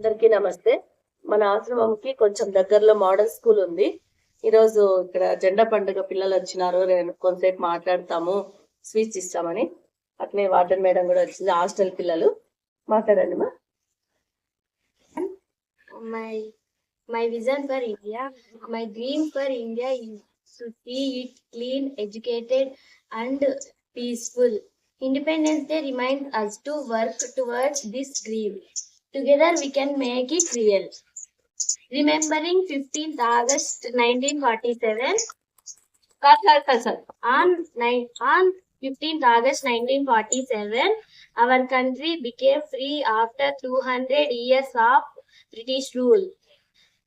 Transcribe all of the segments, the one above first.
అందరికీ నమస్తే. మన ఆశ్రమంకి కొంచెం దగ్గరలో మోడల్ స్కూల్ ఉంది. ఈరోజు ఇక్కడ జెండా పండుగ పిల్లలు వచ్చినారు. కొంతసేపు మాట్లాడతాము. స్వీట్స్ ఇస్తామని. అట్లే వాటర్ మేడం కూడా వచ్చింది. హాస్టల్ పిల్లలు. మాట్లాడండి మా. My my vision for India my dream for India it clean educated and peaceful. Independence day remind us to work towards this dream. Together we can make it real. Remembering 15th August 1947, on, on 15th August 1947, our country became free after 200 years of British rule.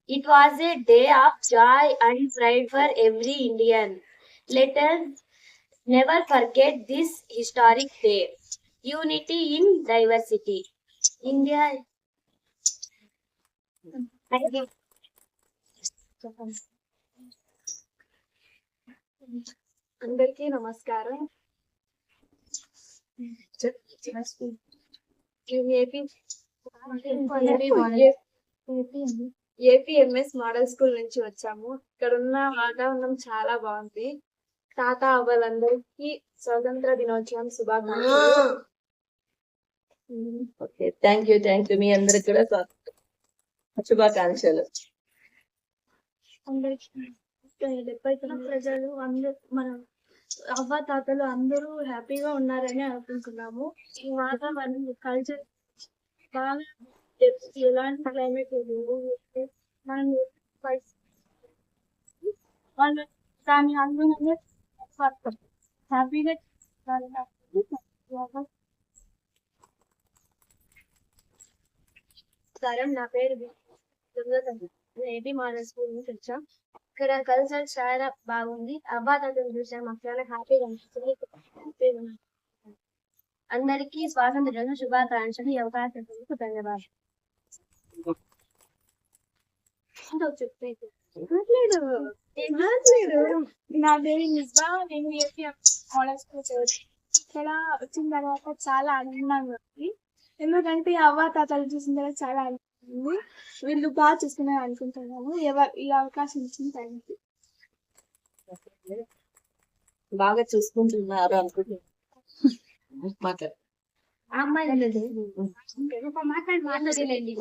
It was a day of joy and pride for every Indian. Let us never forget this historic day. Unity in diversity. India. అందరికీ నమస్కారం. APMS model school నుంచి వచ్చాము. ఇక్కడ ఉన్న వాతావరణం చాలా బాగుంది. తాత అవ్వాలందరికీ స్వతంత్ర దినోత్సవం శుభాకాంక్షలు. Okay thank you thank you మీ అందరికి కూడా శుభాకాంక్షలు. ప్రజలు అందరూ మన అవ్వ తాతలు అందరూ హ్యాపీగా ఉన్నారని అనుకుంటున్నాము. ఈ వాతావరణం కల్చర్ బాగా ఎలాంటి క్లైమేట్ మనం వాళ్ళు దాని అనుగుణంగా హ్యాపీగా సరే నా పేరు ఏపీ మోడల్ స్కూల్ నుంచి వచ్చాం. ఇక్కడ కల్చర్ చాలా బాగుంది. అబ్బా తాతను చూసాం. మాకు చాలా హ్యాపీగా అనిపిస్తుంది. అందరికీ స్వాతంత్ర దిన శుభాకాంక్షలు ఈ అవకాశం ధన్యవాదాలు? నా పేరు నిస్బా నేను ఏపీ మోడల్ స్కూల్ ఇక్కడ వచ్చిన తర్వాత చాలా ఆనందంగా ఉంది. ఎందుకంటే అవ్వ తాతలు చూసిన తర్వాత చాలా ఉంది. వీళ్ళు బాగా చూసుకున్నారు అనుకుంటున్నాను ఎవ- ఈ అవకాశం ఇచ్చిన థ్యాంక్ యూ బాగా చూసుకుంటున్నారు అనుకుంటున్నాను మాట్లాడు. మాట్లాడి మాట్లాడలేండి.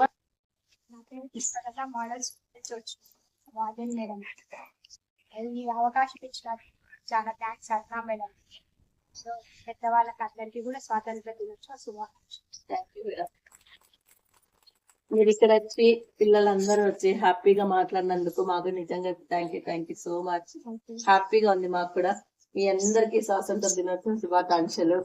నా పేరు పుష్పలత మోడల్ మేడం ఈ అవకాశం ఇచ్చిన చాలా థ్యాంక్స్ అన్నా మేడం సో పెద్దవాళ్ళకి అందరికీ కూడా స్వాతంత్ర దినోత్సవ శుభాకాంక్షలు. థ్యాంక్ యూ మేడం మీరు ఇక్కడ వచ్చి పిల్లలందరూ వచ్చి హ్యాపీగా మాట్లాడినందుకు మాకు నిజంగా thank you thank you so much హ్యాపీగా ఉంది మాకు కూడా. మీ అందరికీ స్వాతంత్ర దినోత్సవం శుభాకాంక్షలు.